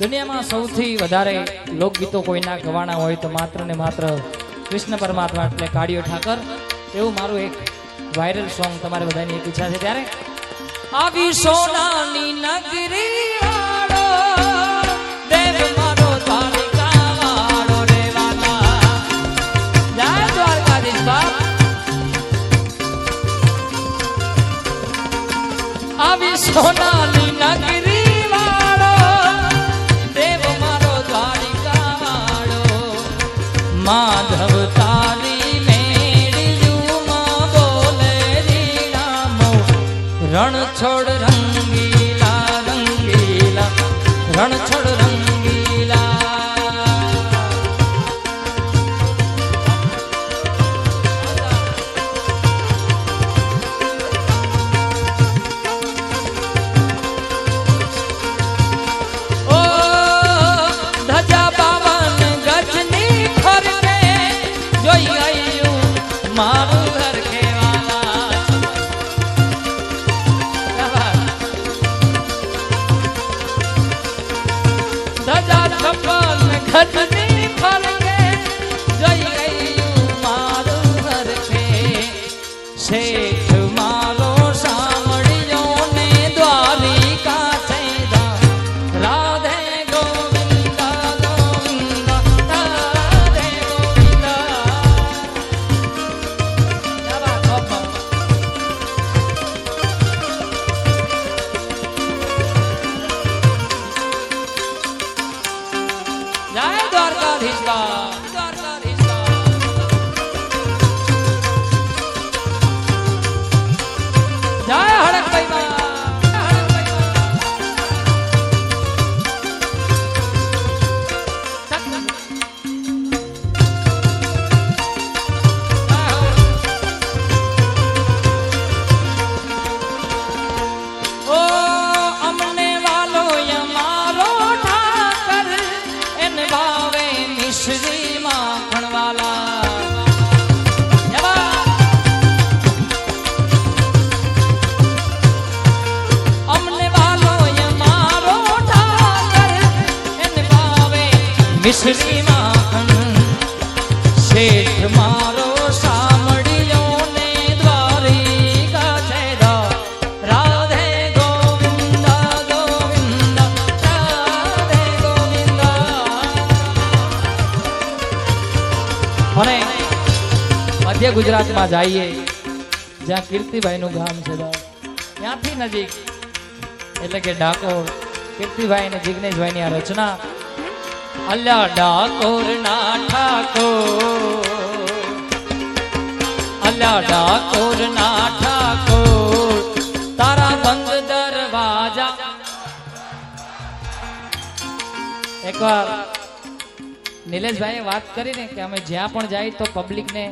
દુનિયામાં સૌથી વધારે લોકગીતો કોઈના ગવાના હોય તો માત્ર ને માત્ર કૃષ્ણ પરમાત્મા એટલે કાળિયો ઠાકર. એવું મારું એક વાયરલ સોંગ તમારે બધાની એક ઈચ્છા છે. ત્યારે આવી સોનાની નગરી સોનાલી દેવ રણ છોડ રંગીલા રંગીલા રણ છોડ રંગીલા શેઠ મિશ્રી માખણ શેઠ મારો સાંભળ્યો ને દ્વારિકા રાધે ગોવિંદા ગોવિંદા, રાધે મધ્ય ગુજરાતમાં જઈએ, જ્યાં કીર્તિભાઈનું ગામ છે. ત્યાંથી નજીક, એટલે કે ડાકોર, કીર્તિભાઈ અને જિગ્નેશભાઈની આ રચના અલ્યા ડાકોર ના ઠાકોર અલ્યા ડાકોર ના ઠાકોર, તારા બંધ દરવાજા. એકવાર નિલેશભાઈએ વાત કરીને કે અમે જ્યાં પણ જાય તો પબ્લિકને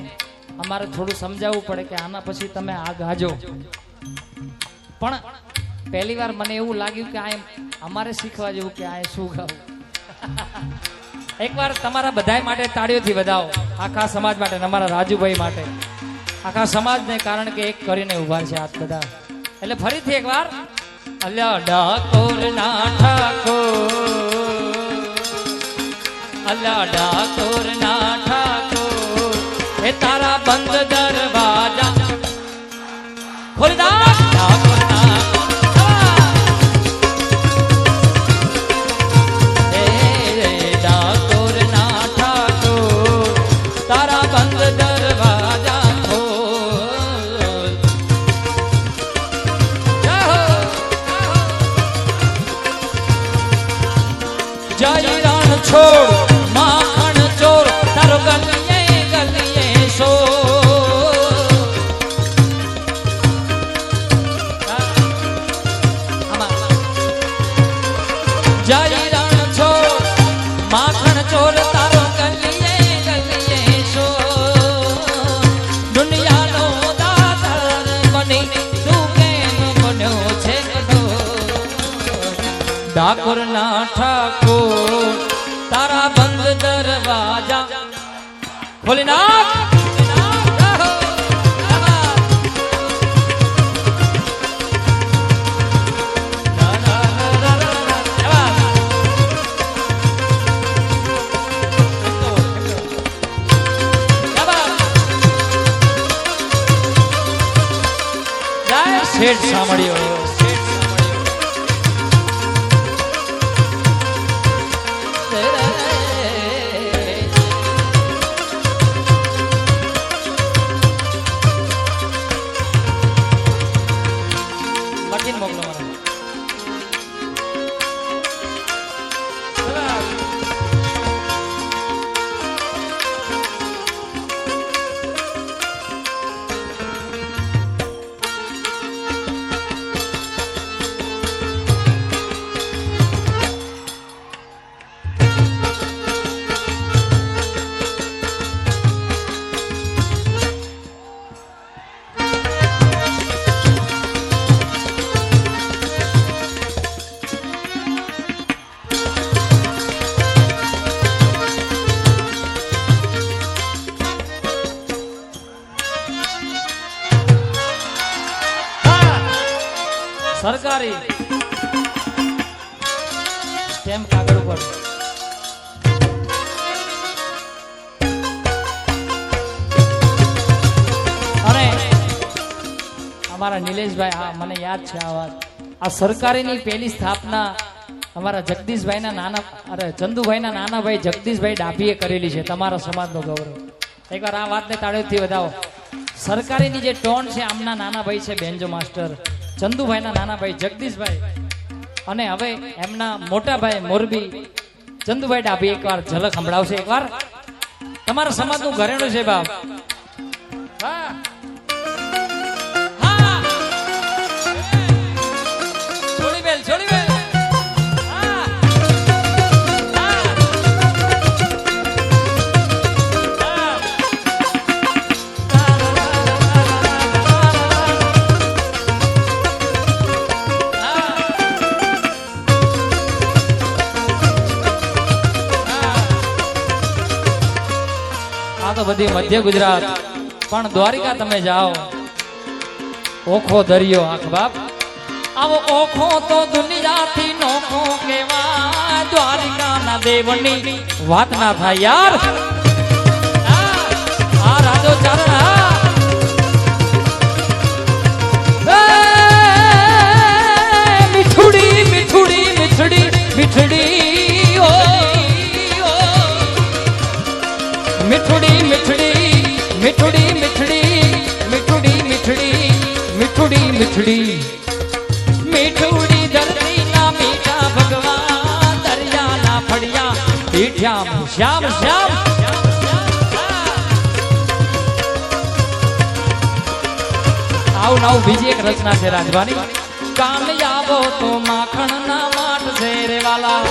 અમારે થોડું સમજાવવું પડે કે આના પછી તમે આ ગાજો પણ પહેલી વાર મને એવું લાગ્યું કે આ એમ અમારે શીખવા જેવું કે આ શું ગાવું. એકવાર તમારા બધાય માટે તાળીઓથી વધાવો. આખા સમાજ માટે તમારા રાજુભાઈ માટે. આખા સમાજને કારણ કે એક કરીને ઊભા છે આ બધા. એટલે ફરીથી એકવાર, અલ્યા ડાકોર ના ઠાકોર. ઠાકોર ના ઠાકોર તારા બંધ દરવાજા. ખોલી નાખ શેઠ સાંભળ્યો સરકારી. સ્ટેમ્પ કાગળ ઉપર. અને અમારા નિલેશભાઈ, હા, મને યાદ છે આ વાત. આ સરકારીની પહેલી સ્થાપના અમારા જગદીશભાઈના નાના, અરે, ચંદુભાઈના નાના ભાઈ જગદીશભાઈ ડાભીએ કરેલી છે, તમારા સમાજનો ગૌરવ. એકવાર આ વાતને તાળીઓથી વધાવો. સરકારીની જે ટોન છે, આમના નાના ભાઈ છે, બેન્જો માસ્ટર. ચંદુભાઈના નાના ભાઈ જગદીશભાઈ અને હવે એમના મોટા ભાઈ મોરબી. ચંદુભાઈ ડાભી એકવાર ઝલક સંભળાવશે એકવાર. તમારા સમાજનું ઘરેણું છે બાપ. હા બધી મધ્ય ગુજરાત. પણ દ્વારિકા તમે જાઓ. ઓખો દરિયો, આખ બાપ. આવો ઓખો તો દુનિયાથી નોખો કેવા દ્વારિકાના દેવની વાત ના થાય યાર. આ રાજો ચરણ મીઠુડી, મીઠડી મીઠડી મીઠડી મીઠડી મીઠડી મીઠડી મીઠડી. મીઠડી ધરતી ના મીઠા ભગવાન દરિયા ના ફળિયા પીઠ્યા શ્યામ શ્યામ. આવું નવું બીજી એક રચના છે રાજવાની કામયાબો તો માખણ ના માટ છે રે વાલા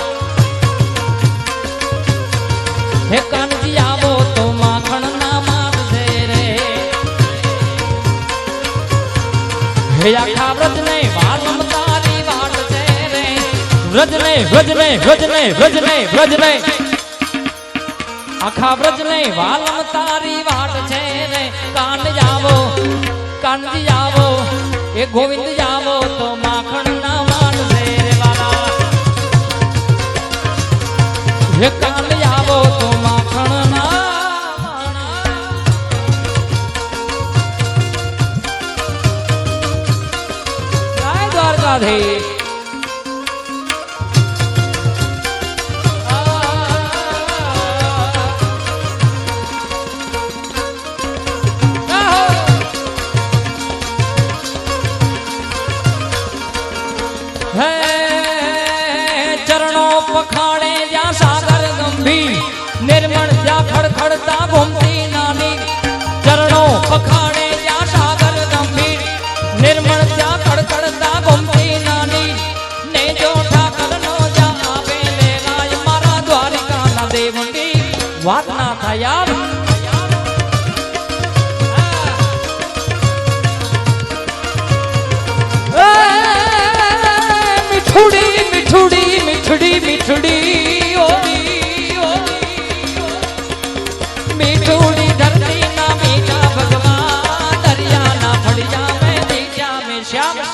હે કાનજી આખા વ્રજ ને વાલમ તારી વાટ છે રે. વ્રજ ને વ્રજ ને વ્રજ ને વ્રજ ને વ્રજ ને આખા વ્રજને વાલમ તારી વાટ છે રે. કાન જાવો કાનજી આવો એ ગોવિંદ જાવો તો જય થાય યાર મીઠુડી મીઠુડી મીઠડી મીઠડી. મીઠુડી ધરતી ના મીઠા ભગવાન દરિયા ના ફળિયા મેં દીખ્યા મેં શ્યામ